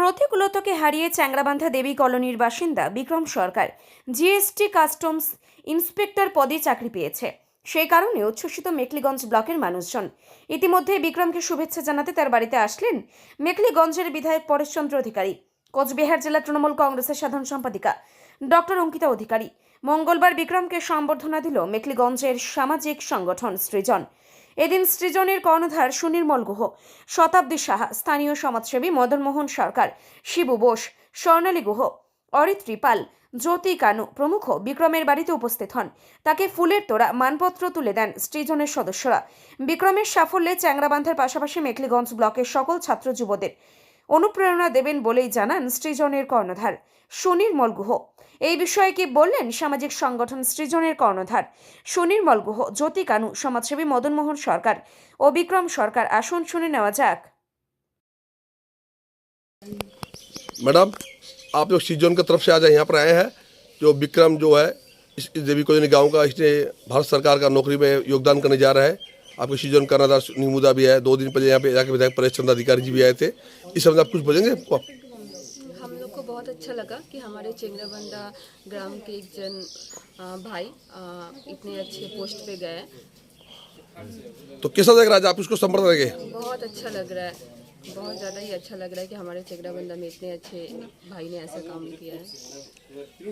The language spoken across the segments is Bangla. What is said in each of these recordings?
প্রতিকূলতাকে হারিয়ে চ্যাংরাবান্ধা দেবী কলোনির বাসিন্দা Bikram Sarkar GST customs inspector পদে চাকরি পেয়েছে। সেই কারণে উচ্ছ্বসিত মেকলিগঞ্জ ব্লকের মানুষজন। ইতিমধ্যে বিক্রমকে শুভেচ্ছা জানাতে তার বাড়িতে আসলেন মেকলিগঞ্জের বিধায়ক পরেশচন্দ্র অধিকারী, কোচবিহার জেলা তৃণমূল কংগ্রেসের সাধারণ সম্পাদিকা ডক্টর অঙ্কিতা অধিকারী। মঙ্গলবার বিক্রমকে সম্বর্ধনা দিল মেকলিগঞ্জের সামাজিক সংগঠন সৃজন। এদিন সৃজনের কর্ণধার সুনির্মল গুহ, শতাব্দী সাহা, স্থানীয় সমাজসেবী মদনমোহন সরকার, শিবু বোস, স্বর্ণালী গুহ, অরিত ত্রিপাল, জ্যোতি কানু প্রমুখ বিক্রমের বাড়িতে উপস্থিত হন। তাকে ফুলের তোড়া, মানপত্র তুলে দেন সৃজনের সদস্যরা। বিক্রমের সাফল্যে চ্যাংরাবান্ধার পাশাপাশি মেখলিগঞ্জ ব্লকের সকল ছাত্র যুবদের অনুপ্রেরণা দেবেন বলেই জানান সৃজনের কর্ণধার সুনির্মল গুহ। এই বিষয়ে কি বললেন সামাজিক সংগঠন সৃজনের কর্ণধার সুনির্মল গুহ জ্যোতি কানু সমাজসেবী মদনমোহন সরকার ও বিক্রম সরকার আসন শুনে নেওয়া যাক मैडम आप लोग सीजन की तरफ से आज यहाँ पर आए हैं जो विक्रम जो है इस इस देवी कोजनी गांव का इसने भारत सरकार का नौकरी में योगदान करने जा रहा है आपके सीजन कर्नादार निमुदा भी है दो दिन पहले यहाँ पे जाके विधायक परेश चंद्र अधिकारी जी भी आए थे इस समय आप कुछ बोलेंगे हम लोग को बहुत अच्छा लगा कि हमारे चेंगराबंदा ग्राम के एक जन भाई इतने अच्छे पोस्ट पे गए। तो कैसा लग रहा है आप उसको संपर्क देंगे बहुत अच्छा लग रहा है। बहुत ज़्यादा ही अच्छा लग रहा है कि हमारे चेंगराबंदा में इतने अच्छे भाई ने ऐसा काम किया है।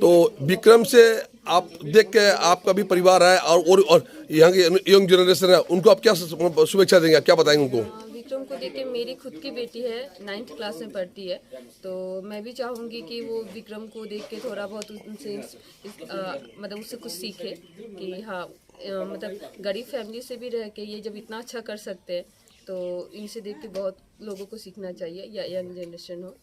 तो विक्रम से आप देख के आपका भी परिवार है और और, और यहाँ की यंग जनरेशन है। उनको आप क्या शुभेच्छा देंगे? क्या बताएँगे उनको? को देख के मेरी खुद की बेटी है नाइन्थ क्लास में पढ़ती है। तो मैं भी चाहूँगी कि वो विक्रम को देख के थोड़ा बहुत उनसे मतलब उससे कुछ सीखे कि हाँ मतलब गरीब फैमिली से भी रह के ये जब इतना अच्छा कर सकते हैं तो इनसे देख के बहुत लोगों को सीखना चाहिए, या यंग जनरेशन हो।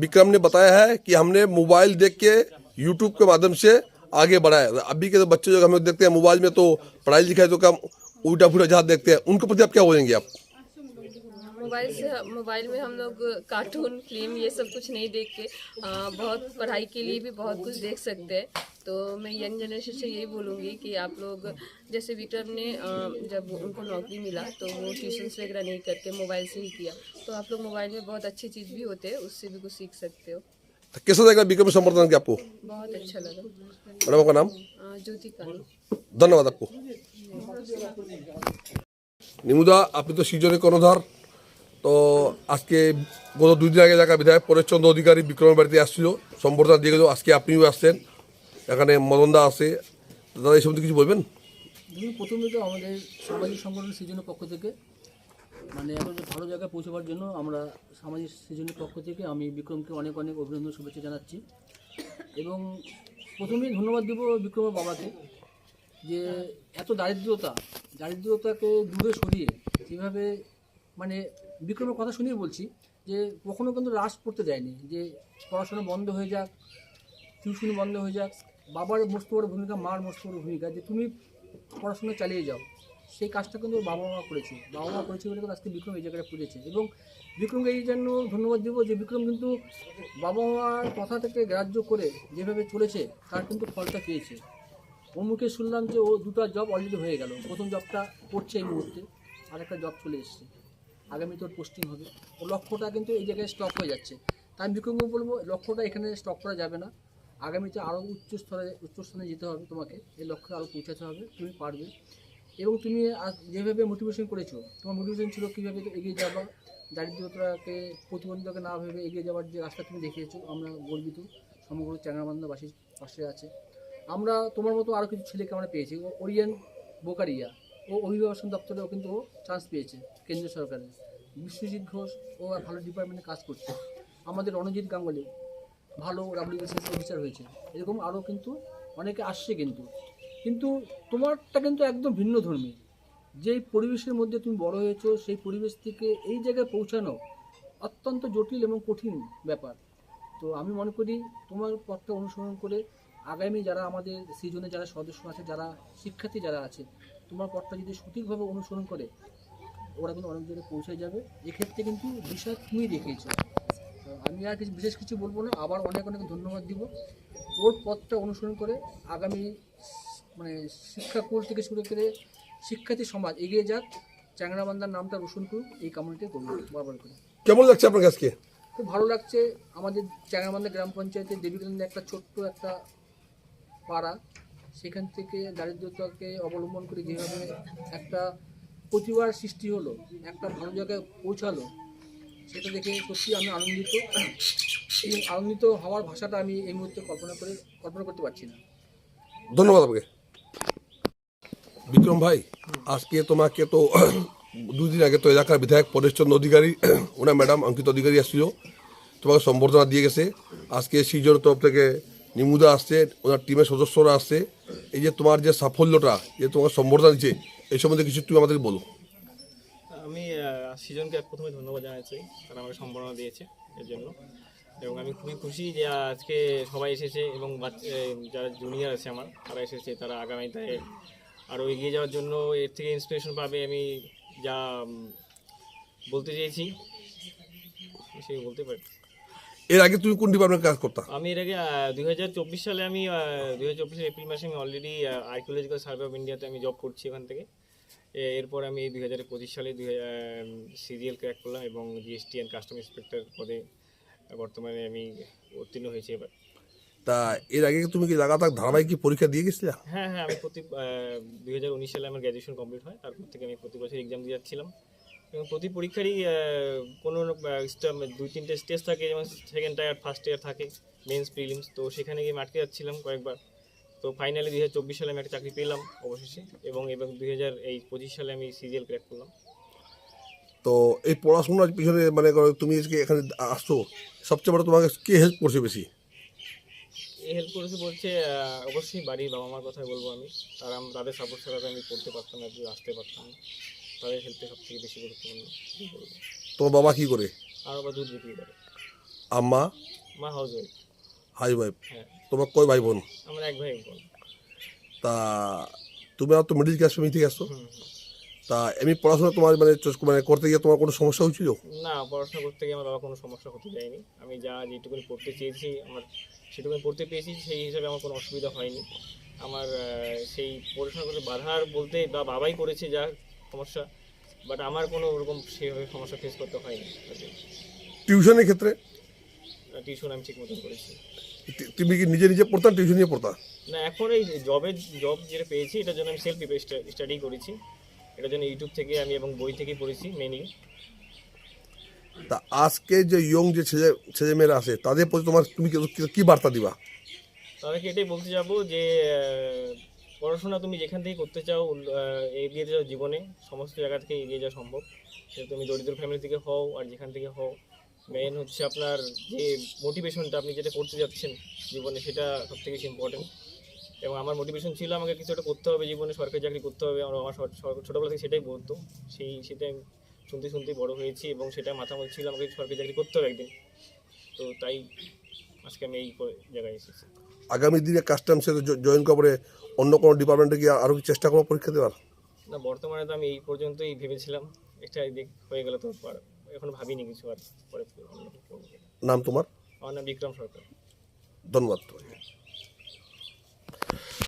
विक्रम ने बताया है कि हमने मोबाइल देख के यूट्यूब के माध्यम से आगे बढ़ा है। अभी के तो बच्चे जो हम लोग देखते हैं मोबाइल में तो पढ़ाई लिखाई तो कम उल्टा फूटा जहाँ देखते हैं, उनके प्रति आप क्या बोलेंगे आप? मोबाइल से मोबाइल में हम लोग कार्टून फ़िल्म ये सब कुछ नहीं देख के आ, बहुत पढ़ाई के लिए भी बहुत कुछ देख सकते हैं। तो मैं यंग जनरेशन से यही बोलूँगी कि आप लोग जैसे विक्रम ने जब उनको नौकरी मिला तो वो ट्यूशन्स वगैरह नहीं करके मोबाइल से ही किया। तो आप लोग मोबाइल में बहुत अच्छी चीज़ भी होते हैं उससे भी कुछ सीख सकते हो। तो कैसा लगा विक्रम संवर्धन के आपको? बहुत अच्छा लगा। मैडम आपका नाम? ज्योति धन्यवाद आपको। निमुदा अपनी तो सीजने कर्णधार। তো আজকে গত দুই দিন আগে দেখা বিধায়ক পরেশচন্দ্র অধিকারী বিক্রমের বাড়িতে আসছিল, সম্বর্ধনা দিয়ে গেল, আজকে আপনিও আসছেন। এখানে মদনদা আছে। দাদা, এই সম্বন্ধে কিছু বলবেন? প্রথমে তো আমাদের সামাজিক সংগঠন সৃজনের পক্ষ থেকে মানে এখন ভালো জায়গায় পৌঁছবার জন্য আমরা সামাজিক সৃজনের পক্ষ থেকে আমি বিক্রমকে অনেক অনেক অভিনন্দন, শুভেচ্ছা জানাচ্ছি। এবং প্রথমেই ধন্যবাদ দেব বিক্রমের বাবাকে যে এত দারিদ্রতা, দারিদ্রতাকে দূরে সরিয়ে যেভাবে মানে বিক্রমের কথা শুনেই বলছি যে কখনও কিন্তু রাশ পড়তে দেয়নি, যে পড়াশোনা বন্ধ হয়ে যাক, টিউশন বন্ধ হয়ে যাক, বাবার মস্ত বড় ভূমিকা, মার মস্ত বড় ভূমিকা, যে তুমি পড়াশোনা চালিয়ে যাও, সেই কাজটা কিন্তু বাবা মা করেছে বাবা মা করেছে বলে কিন্তু আজকে বিক্রম এই জায়গাটা পুজেছে এবং বিক্রমকে এই জন্য ধন্যবাদ দেবো যে বিক্রম কিন্তু বাবা মার কথা থেকে গ্রাহ্য করে যেভাবে চলেছে, তার কিন্তু ফলটা পেয়েছে ওর মুখে শুনলাম যে ও দুটো জব অলরেডি হয়ে গেল, প্রথম জবটা করছে এই মুহূর্তে আর একটা জব চলে এসছে। আগামী তোর পোস্টিং হবে। ও লক্ষ্যটা কিন্তু এই জায়গায় স্টপ হয়ে যাচ্ছে। তাই আমি বিক্রমকে বলব, লক্ষ্যটা এখানে স্টপ করা যাবে না। আগামীতে আরও উচ্চ স্তরে, উচ্চ উচ্চস্থানে যেতে হবে তোমাকে। এই লক্ষ্যে আরও পৌঁছাতে হবে, তুমি পারবে। এবং তুমি যেভাবে মোটিভেশন করেছ, তোমার মোটিভেশন ছিল কীভাবে এগিয়ে যাবা দারিদ্রতাকে প্রতিবন্ধকে না ভেবে এগিয়ে যাওয়ার যে রাস্তা তুমি দেখিয়েছো, আমরা গর্বিত। সমগ্র চ্যাংরাবান্ধাবাসীর পাশে আছে। আমরা তোমার মতো আরও কিছু ছেলেকে আমরা পেয়েছি। ওরিয়ান বোকারিয়া। ও অভিবাসন দপ্তরেও কিন্তু ও চান্স পেয়েছে, কেন্দ্রীয় সরকারের। বিশ্বজিৎ ঘোষ ও আর ভালো ডিপার্টমেন্টে কাজ করছে। আমাদের রণজিৎ গাঙ্গুলি, ভালো ডাব্লিউবিসিএস অফিসার হয়েছে। এরকম আরও কিন্তু অনেকে আসছে কিন্তু। কিন্তু তোমারটা কিন্তু একদম ভিন্ন ধর্মী। যেই পরিবেশের মধ্যে তুমি বড় হয়েছো, সেই পরিবেশ থেকে এই জায়গায় পৌঁছানো অত্যন্ত জটিল এবং কঠিন ব্যাপার। তো আমি মনে করি তোমার পথটা অনুসরণ করে আগামী যারা আমাদের সিজনে যারা সদস্য আছে যারা শিক্ষার্থী যারা আছে তোমার পথটা যদি সঠিকভাবে অনুসরণ করে ওরা কিন্তু অনেক জায়গায় পৌঁছে যাবে। এক্ষেত্রে কিন্তু বিষয় তুমি দেখিয়েছো। আমি আর কিছু বিশেষ কিছু বলব না আবার অনেক অনেক ধন্যবাদ দিব। ওর পথটা অনুসরণ করে আগামী মানে শিক্ষাকুল থেকে শুরু করে শিক্ষার্থী সমাজ এগিয়ে যাক। চ্যাংরাবান্ধার নামটা রোশন করুক এই কামনাটাই করব। বারবার করে। কেমন লাগছে আপনার কাছকে খুব ভালো লাগছে। আমাদের চ্যাংরামান্দা গ্রাম পঞ্চায়েতের দেবীগঞ্জে একটা ছোট্ট একটা পাড়া, সেখান থেকে দারিদ্রতাকে অবলম্বন করে যেভাবে একটা প্রতিবার সৃষ্টি হলো, একটা ভালো জায়গায় পৌঁছালো, সেটা দেখে সত্যি আমি আনন্দিত। এই আনন্দিত হওয়ার ভাষাটা আমি এই মুহূর্তে কল্পনা করে, কল্পনা করতে পারছি না। ধন্যবাদ আপনাকে। বিক্রম ভাই, আজকে তোমাকে তো দুদিন আগে তো এলাকার বিধায়ক পরেশচন্দ্র অধিকারী, ওনার ম্যাডাম, অঙ্কিত অধিকারী আসছিল তোমাকে সম্বর্ধনা দিয়ে গেছে। আজকে সিজন তরফ থেকে নিমুদা আসছে, ওনার টিমের সদস্যরা আসছে। এই যে তোমার যে সাফল্যটা, যে তোমাকে সম্বর্ধনা দিচ্ছে, এই সম্বন্ধে কিছু তুমি আমাদের বলো। আমি সৃজনকে প্রথমে ধন্যবাদ জানাচ্ছি, তারা আমাকে সম্বর্ধনা দিয়েছে এর জন্য। এবং আমি খুবই খুশি যে আজকে সবাই এসেছে এবং যারা জুনিয়র আছে আমার, তারা এসেছে, তারা আগামীতে আরও এগিয়ে যাওয়ার জন্য এর থেকে ইন্সপিরেশন পাবে আমি যা বলতে চেয়েছি। সেই বলতে পারি। এর আগে তুমি কোন ডিপার্টমেন্টে কাজ করতা? আমি এর আগে দুই হাজার চব্বিশ সালে আমি দুই হাজার চব্বিশের এপ্রিল মাসে আমি অলরেডি আর্কিওলজিক্যাল সার্ভে অফ ইন্ডিয়াতে আমি জব করছি ওখান থেকে। এরপর আমি দুই হাজার পঁচিশ সালে দুই সিরিয়াল ক্র্যাক করলাম এবং জিএসটি অ্যান্ড কাস্টম ইন্সপেক্টর পদে বর্তমানে আমি উত্তীর্ণ হয়েছি এবার। তা এর আগে তুমি কি লাগাতার ধারাবাহিক কি পরীক্ষা দিয়ে গেছিলে? হ্যাঁ হ্যাঁ আমি প্রতি দুই হাজার উনিশ সালে আমার গ্র্যাজুয়েশন কমপ্লিট হয়। তারপর থেকে আমি প্রতি বছর এক্সাম দিয়ে যাচ্ছিলাম। এবং প্রতি পরীক্ষারই কোনো আহ, দুই তিনটে স্টেজ থাকে যেমন সেকেন্ড টায়ার ফার্স্ট ইয়ার থাকে মেন্স প্রিলিমস তো সেখানে গিয়ে আটকে যাচ্ছিলাম কয়েকবার। তো ফাইনালি দুই হাজার চব্বিশ সালে আমি একটা চাকরি পেলাম অবশেষে এবং এবং দুই হাজার এই পঁচিশ সালে আমি সিরিয়াল ক্র্যাক করলাম। তো এই পড়াশোনার পিছনে মানে তুমি এখানে আসছো সবচেয়ে বড় তোমাকে কে হেল্প করছে বেশি? এই হেল্প করেছে বলছে অবশ্যই বাড়ির বাবা মার কথা বলব আমি। তারা তাদের সাপোর্ট ছাড়া আমি পড়তে পারতাম না আসতে পারতাম না। তাদের হেল্পটা সব থেকে বেশি গুরুত্বপূর্ণ তোমার বাবা কি করে? আর আবার দুধ বিক্রি করে। আম্মা? মা হাউস ওয়াইফ হাই ওয়াইফ হ্যাঁ। তোমার কয় ভাই বোন আমরা এক ভাই বোন তা তুমি তো মিডিল ক্লাস ফ্যামিলি থেকে আসছো। তা এমনি পড়াশোনা তোমার মানে মানে করতে গিয়ে তোমার কোনো সমস্যা হয়েছিল? না পড়াশোনা করতে গিয়ে আমার বাবা কোনো সমস্যা হতে যায়নি আমি যা যেটুকুনি পড়তে চেয়েছি আমার সেটুকুনি পড়তে পেয়েছি সেই হিসাবে আমার কোনো অসুবিধা হয়নি। আমার সেই পড়াশোনা করতে বাধার বলতে বা বাবাই করেছে যা সমস্যা বাট আমার কোনো ওরকম সেভাবে সমস্যা ফেস করতে হয়নি টিউশনের ক্ষেত্রে? টিউশন আমি ঠিক মতন করেছি। তুমি কি নিজে নিজে পড়তা টিউশন নিয়ে পড়তা? না এখন এই জবের জব যেটা পেয়েছি এটার জন্য আমি সেলফ স্টাডি করেছি। এটার জন্য ইউটিউব থেকে আমি এবং বই থেকে পড়েছি মেনলি তা আজকে যে ইয়ং যে ছেলে ছেলেমেয়েরা আছে তাদের প্রতি তোমার তুমি কি- বার্তা দিবা? তাদেরকে এটাই বলতে যাব যে পড়াশোনা তুমি যেখান থেকে করতে চাও এগিয়ে যাও জীবনে, সমস্ত জায়গা থেকে এগিয়ে যাওয়া সম্ভব। তুমি দরিদ্র ফ্যামিলি থেকে হও আর যেখান থেকে হও মেন হচ্ছে আপনার যে মোটিভেশনটা আপনি যেটা করতে যাচ্ছেন জীবনে, সেটা সব থেকে বেশি ইম্পর্টেন্ট এবং আমার মোটিভেশন ছিল আমাকে কিছু একটা করতে হবে জীবনে, সরকারি চাকরি করতে হবে। আমার আমার ছোটোবেলা থেকে সেটাই বলতো। সেই, সেটাই শুনতে শুনতে বড় হয়েছি এবং সেটা মাথা মধ্যে ছিল আমাকে সরকারি চাকরি করতে হবে একদিন। তো তাই আজকে আমি এই জায়গায় এসেছি। আগামী দিনে কাস্টমসে জয়েন করে অন্য কোনো ডিপার্টমেন্টে গিয়ে আরও চেষ্টা করব পরীক্ষা দেওয়ার? না বর্তমানে তো আমি এই পর্যন্তই ভেবেছিলাম। এটা দিক হয়ে গেল তো এখন ভাবিনি কিছু আর পরে নাম তোমার? আমার নাম বিক্রম সরকার। ধন্যবাদ তোমাকে।